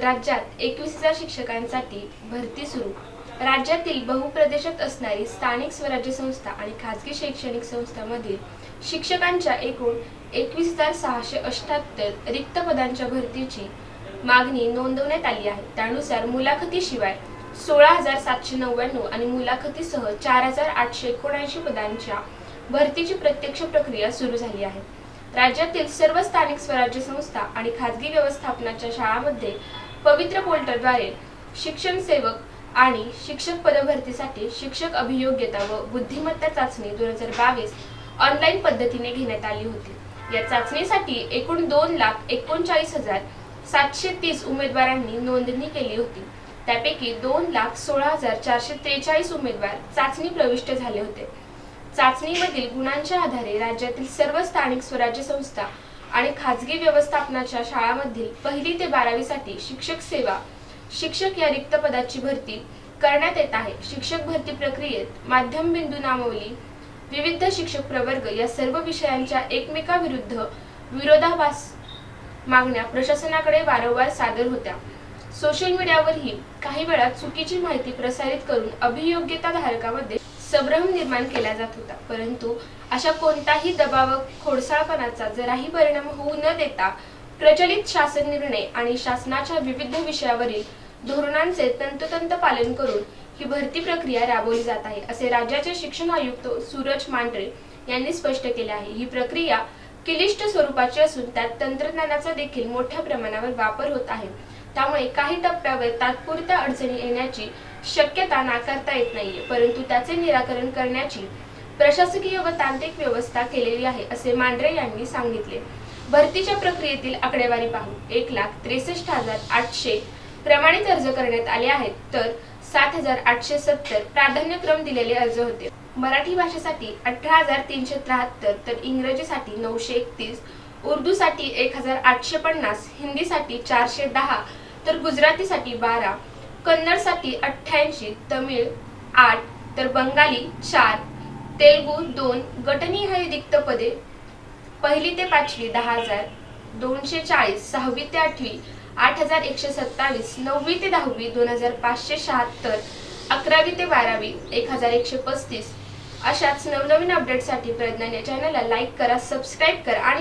राज्यात एकवीस हजार शिक्षकांसाठी भरती सुरू. राज्यातील बहुप्रदेशात असणारी स्थानिक स्वराज्य संस्था आणि खाजगी शैक्षणिक संस्थांमधील शिक्षकांच्या एकूण एकवीस हजार सहाशे अठ्याहत्तर रिक्त पदांच्या भरतीची मागणी नोंदवण्यात आली आहे. त्यानुसार मुलाखतीशिवाय सोळा हजार सातशे नव्याण्णव आणि मुलाखतीसह चार हजार आठशे एकोणऐंशी पदांच्या भरतीची प्रत्यक्ष प्रक्रिया सुरू झाली आहे. राज्यातील सर्व स्थानिक स्वराज्य संस्था आणि खाजगी व्यवस्थापनाच्या शाळांमध्ये पवित्र पोर्टलद्वारे शिक्षण सेवक आणि शिक्षक पदभरतीसाठी शिक्षक अभियोग्यता व बुद्धिमत्ता चाचणी दोन हजार बावीस ऑनलाईन पद्धतीने घेण्यात आली होती. या चाचणीसाठी एकूण दोन लाख एकोणचाळीस हजार सातशे तीस उमेदवारांनी नोंदणी केली होती. त्यापैकी दोन लाख सोळा हजार चारशे त्रेचाळीस उमेदवार चाचणी प्रविष्ट झाले होते. चाचणीमधील गुणांच्या आधारे राज्यातील सर्व स्थानिक स्वराज्य संस्था आणि खाजगी व्यवस्थापनाच्या शाळांमधील पहिली ते बारावीसाठी शिक्षक सेवा शिक्षक या रिक्त पदाची भरती करण्यात येत आहे. शिक्षक भरती प्रक्रियेत माध्यम बिंदू नामावली विविध शिक्षक प्रवर्ग या सर्व विषयांच्या एकमेकाविरुद्ध विरोधाभास मागण्या प्रशासनाकडे वारंवार सादर होत्या. सोशल मीडियावरही काही वेळा चुकीची माहिती प्रसारित करून अभियोग्यता धारकामध्ये संभ्रम निर्माण केला जात होता. परंतु अशा कोणताही दबाव खोडसाळपणाचा जराही परिणाम होऊ न देता प्रचलित शासन निर्णय आणि शासनाच्या विविध विषयावरील धोरणांचे तंतोतंत पालन करून ही भरती प्रक्रिया राबवली जात आहे असे राज्याचे शिक्षण आयुक्त सूरज मांढरे यांनी स्पष्ट केले आहे. ही प्रक्रिया क्लिष्ट स्वरूपाची असून त्यात तंत्रज्ञानाचा देखील मोठ्या प्रमाणावर वापर होत आहे. त्यामुळे काही टप्प्यावर तात्पुरत्या अडचणी येण्याची शक्यता नाकारता येत नाहीये. परंतु त्याचे निराकरण करण्याची प्रशासकीय व तांत्रिक व्यवस्था केलेली आहे असे मांढरे यांनी सांगितले. भरतीच्या प्रक्रियेतील आकडेवारी पाहू एक लाख त्रेसष्ट हजार आठशे प्रमाणित अर्ज करण्यात आले आहेत. तर सात हजार आठशे सत्तर प्राधान्यक्रम दिलेले अर्ज होते. मराठी भाषेसाठी अठरा हजार तीनशे त्र्याहत्तर तर इंग्रजीसाठी नऊशे एकतीस उर्दूसाठी एक हजार आठशे पन्नास हिंदीसाठी चारशे दहा तर गुजरातीसाठी बारा कन्नडसाठी अठ्ठ्याऐंशी तमिळ आठ तर बंगाली चार तेलगू दोन गटनिहाय रिक्त पदे. पहिली ते पाचवी दहा हजार दोनशे चाळीस सहावी ते आठवी आठ हजार एकशे सत्तावीस नववी ते दहावी दोन हजार पाचशे शहात्तर अकरावी ते बारावी एक हजार एकशे पस्तीस. अशाच नवनवीन अपडेटसाठी प्रज्ञान या चॅनलला लाईक करा सबस्क्राईब करा आणि